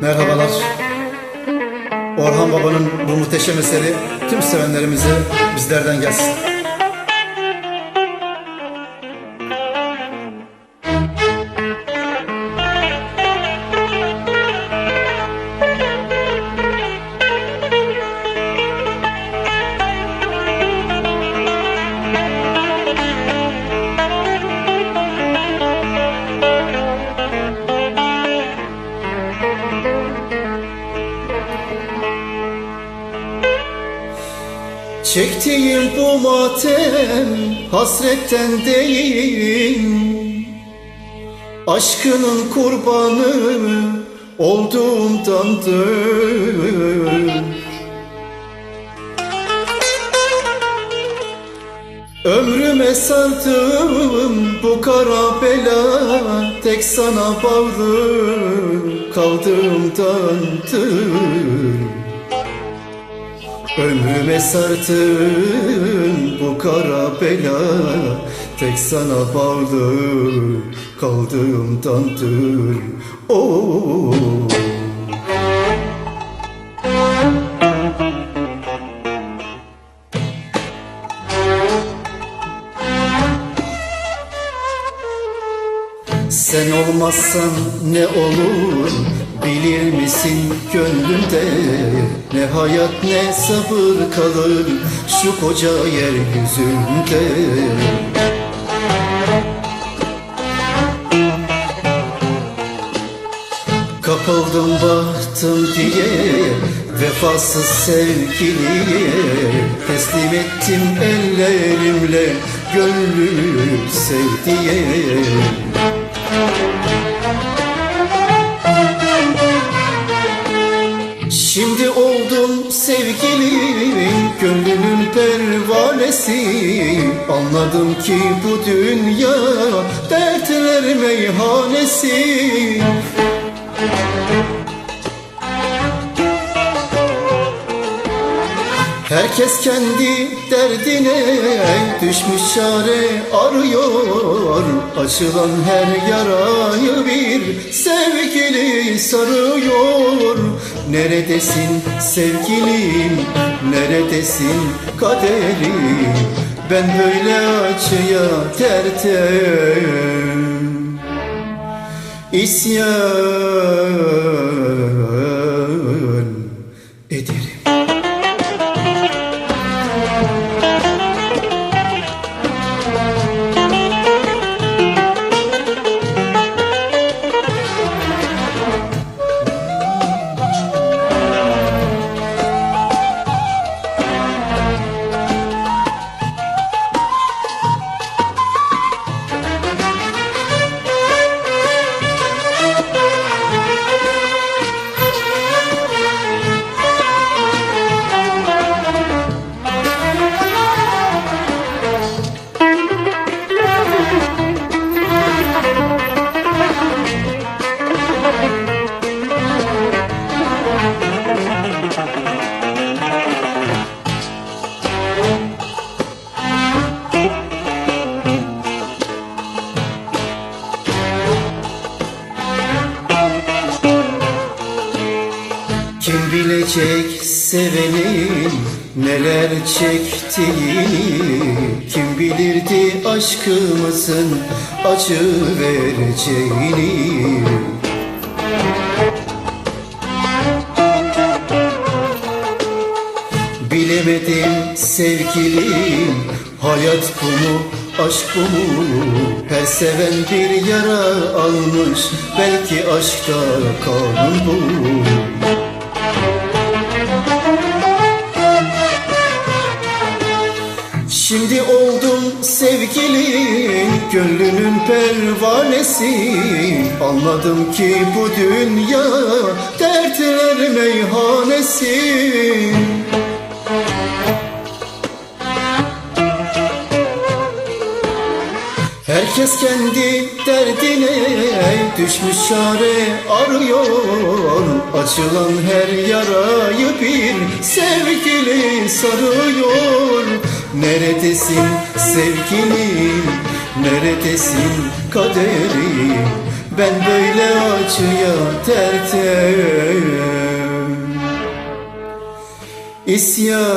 Merhabalar. Orhan Baba'nın bu muhteşem eseri tüm sevenlerimize bizlerden gelsin. Çektiğim bu matem hasretten değil. Aşkının kurbanı olduğumdandır Ömrüme sardım bu kara bela Tek sana bağlı kaldığımdandır Ömrüme sardım bu kara bela. Tek sana bağlı kaldığımdandır Oo. Sen olmazsan ne olur bilir misin gönlümde Ne hayat ne sabır kalır şu koca yeryüzünde? Kapıldım bahtım diye Vefasız sevgiliye Teslim ettim ellerimle Gönlümü sevdiye pervanesi Anladım ki bu dünya Dertler meyhanesi. Herkes kendi derdine düşmüş çare arıyor. Açılan her yarayı bir sevgili sarıyor Neredesin sevgilim, neredesin kaderim? Ben böyle acıya tertem isyan Kim bilecek sevenin neler çektiğini? Kim bilirdi aşkımızın acı vereceğini? Bilemedim sevgilim Hayat bu mu aşk mu Her seven bir yara almış Belki aşkta kanun bu. Şimdi oldum sevgilim Gönlünün pervanesi. Anladım ki bu dünya Dertler meyhanesi Herkes kendi derdine düşmüş çare arıyor. Açılan her yarayı bir sevgili sarıyor. Neredesin sevgilim, neredesin kaderim Ben böyle acıya tertem. İsyan.